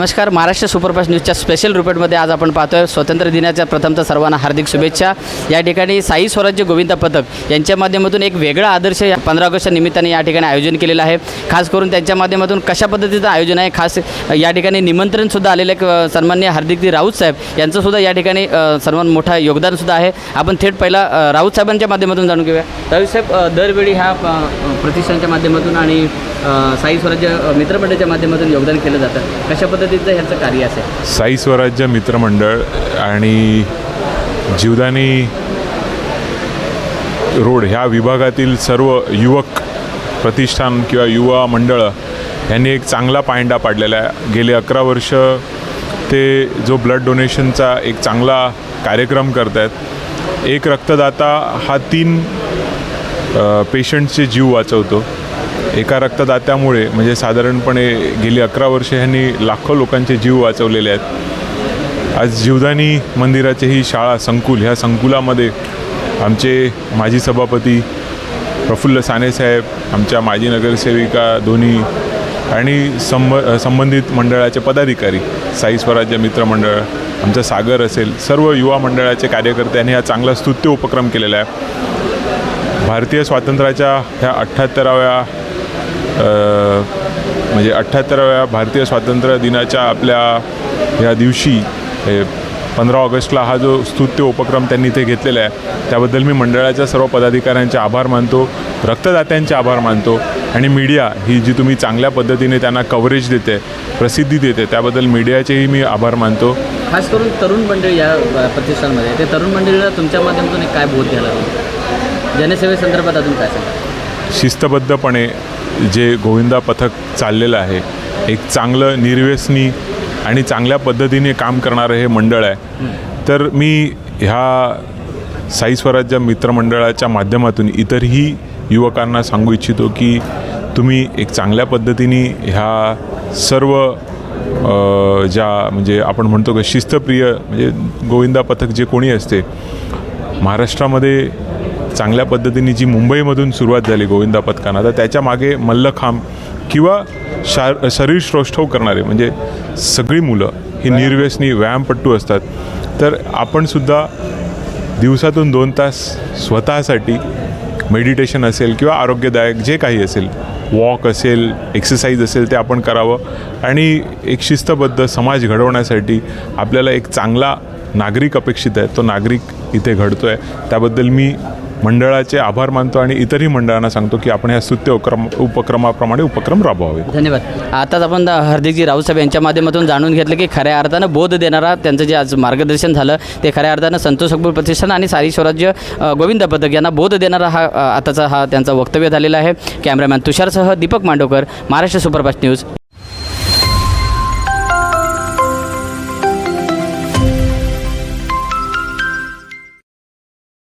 नमस्कार महाराष्ट्र सुपरफास्ट न्यूजच्या स्पेशल रिपोर्टमध्ये आज आपण पाहतोय स्वातंत्र्य दिनाच्या प्रथमतः सर्वांना हार्दिक शुभेच्छा. या ठिकाणी साई स्वराज्य गोविंद पथक यांच्या माध्यमातून एक वेगळा आदर्श या पंधरा ऑगस्टच्या निमित्ताने या ठिकाणी आयोजन केलेलं आहे. खास करून त्यांच्या माध्यमातून कशा पद्धतीचं आयोजन आहे खास या ठिकाणी निमंत्रणसुद्धा आलेलं आहे क- हार्दिकजी राऊत साहेब यांचंसुद्धा या ठिकाणी अ, सर्वात मोठा योगदानसुद्धा आहे. आपण थेट पहिला राऊत साहेबांच्या माध्यमातून जाणून घेऊया. राऊत साहेब दरवेळी ह्या प्रतिष्ठानच्या माध्यमातून आणि साई स्वराज्य मित्रमंडळाच्या माध्यमातून योगदान केलं जातं. कशा पद्धतीचं ह्याचं कार्य असेल? साई स्वराज्य मित्रमंडळ आणि जीवदानी रोड ह्या विभागातील सर्व युवक प्रतिष्ठान किंवा युवा मंडळं यांनी एक चांगला पायंडा पाडलेला आहे. गेले अकरा वर्ष ते जो ब्लड डोनेशनचा एक चांगला कार्यक्रम करत आहेत एक रक्तदाता हा तीन पेशंटचे जीव वाचवतो. एका रक्तदात्यामुळे म्हणजे साधारणपणे गेली अकरा वर्षे ह्यांनी लाखो लोकांचे जीव वाचवलेले आहेत. आज जीवदानी मंदिराचे ही शाळा संकुल ह्या संकुलामध्ये आमचे माजी सभापती प्रफुल्ल सानेसाहेब आमच्या माजी नगरसेविका दोन्ही आणि संब संबंधित मंडळाचे पदाधिकारी साई स्वराज्य मित्रमंडळ आमचं सागर असेल सर्व युवा मंडळाचे कार्यकर्त्यांनी हा चांगला स्तुत्य उपक्रम केलेला आहे. भारतीय स्वातंत्र्याच्या ह्या अठ्ठ्याहत्तराव्या म्हणजे अठ्ठ्याहत्तराव्या भारतीय स्वातंत्र्य दिनाच्या आपल्या ह्या दिवशी पंधरा ऑगस्टला हा जो स्तुत्य उपक्रम त्यांनी इथे घेतलेला आहे त्याबद्दल मी मंडळाच्या सर्व पदाधिकाऱ्यांचे आभार मानतो रक्तदात्यांचे आभार मानतो आणि मीडिया ही जी तुम्ही चांगल्या पद्धतीने त्यांना कव्हरेज देते प्रसिद्धी देते त्याबद्दल मीडियाचेही मी आभार मानतो. खास करून तरुण मंडळी या प्रतिष्ठानमध्ये. ते तरुण मंडळीला तुमच्या माध्यमातून काय बोध घ्यायला जनसेवेसंदर्भात अजून काय सांगा शिस्तबद्धपणे जे गोविंदा पथक चाललेलं आहे एक चांगलं निर्व्यसनी आणि चांगल्या पद्धतीने काम करणारं हे मंडळ आहे. तर मी ह्या साई स्वराज्य मित्रमंडळाच्या माध्यमातून इतरही युवकांना सांगू इच्छितो की तुम्ही एक चांगल्या पद्धतीने ह्या सर्व ज्या म्हणजे आपण म्हणतो की शिस्तप्रिय म्हणजे गोविंदा पथक जे कोणी असते महाराष्ट्रामध्ये चांगल्या पद्धतीने जी मुंबईमधून सुरुवात झाली गोविंदा पथकांना तर त्याच्यामागे मल्लखांब किंवा शार शरीर श्रोष्ठव करणारे म्हणजे सगळी मुलं ही निर्व्यसनी व्यायामपट्टू असतात. तर आपणसुद्धा दिवसातून दोन तास स्वतःसाठी मेडिटेशन असेल किंवा आरोग्यदायक जे काही असेल वॉक असेल एक्सरसाइज असेल ते आपण करावं. आणि एक शिस्तबद्ध समाज घडवण्यासाठी आपल्याला एक चांगला नागरिक अपेक्षित आहे तो नागरिक इथे घडतो आहे त्याबद्दल मी मंडळाचे आभार मानतो आणि इतरही मंडळांना सांगतो की आपण ह्या स्तुत्य उपक्रम उपक्रमाप्रमाणे उपक्रम राबवावे. धन्यवाद. आताच आपण हार्दिकजी राऊत यांच्या माध्यमातून जाणून घेतलं की खऱ्या अर्थानं बोध देणारा त्यांचं जे आज मार्गदर्शन झालं ते खऱ्या अर्थानं संतोष अकबर प्रतिष्ठान आणि सारी स्वराज्य गोविंद पथक यांना बोध देणारा हा आताचा हा त्यांचा वक्तव्य झालेला आहे. कॅमेरामॅन तुषारसह दीपक मांडोकर महाराष्ट्र सुपरफास्ट न्यूज.